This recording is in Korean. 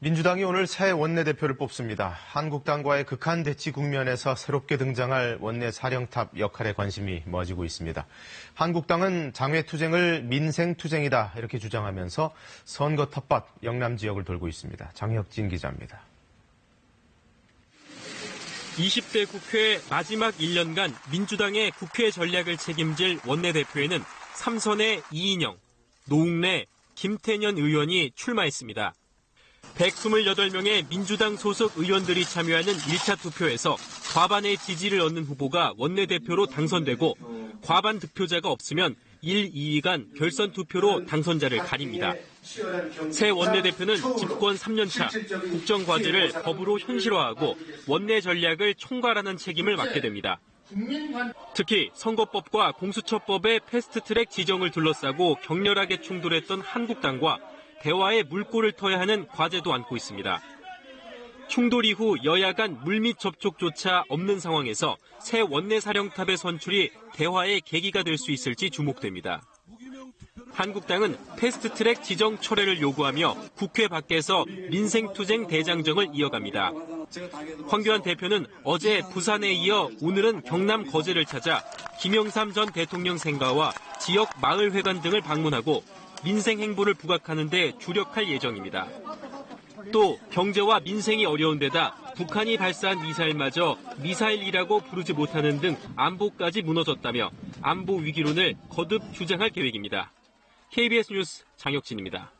민주당이 오늘 새 원내대표를 뽑습니다. 한국당과의 극한 대치 국면에서 새롭게 등장할 원내 사령탑 역할에 관심이 모아지고 있습니다. 한국당은 장외투쟁을 민생투쟁이다 이렇게 주장하면서 선거 텃밭 영남 지역을 돌고 있습니다. 장혁진 기자입니다. 20대 국회 마지막 1년간 민주당의 국회 전략을 책임질 원내대표에는 삼선의 이인영, 노웅래, 김태년 의원이 출마했습니다. 128명의 민주당 소속 의원들이 참여하는 1차 투표에서 과반의 지지를 얻는 후보가 원내대표로 당선되고 과반 득표자가 없으면 1, 2위 간 결선 투표로 당선자를 가립니다. 새 원내대표는 집권 3년차 국정 과제를 법으로 현실화하고 원내 전략을 총괄하는 책임을 맡게 됩니다. 특히 선거법과 공수처법의 패스트트랙 지정을 둘러싸고 격렬하게 충돌했던 한국당과 대화의 물꼬를 터야 하는 과제도 안고 있습니다. 충돌 이후 여야 간 물밑 접촉조차 없는 상황에서 새 원내 사령탑의 선출이 대화의 계기가 될 수 있을지 주목됩니다. 한국당은 패스트트랙 지정 철회를 요구하며 국회 밖에서 민생투쟁 대장정을 이어갑니다. 황교안 대표는 어제 부산에 이어 오늘은 경남 거제를 찾아 김영삼 전 대통령 생가와 지역 마을회관 등을 방문하고 민생 행보를 부각하는 데 주력할 예정입니다. 또 경제와 민생이 어려운 데다 북한이 발사한 미사일마저 미사일이라고 부르지 못하는 등 안보까지 무너졌다며 안보 위기론을 거듭 주장할 계획입니다. KBS 뉴스 장혁진입니다.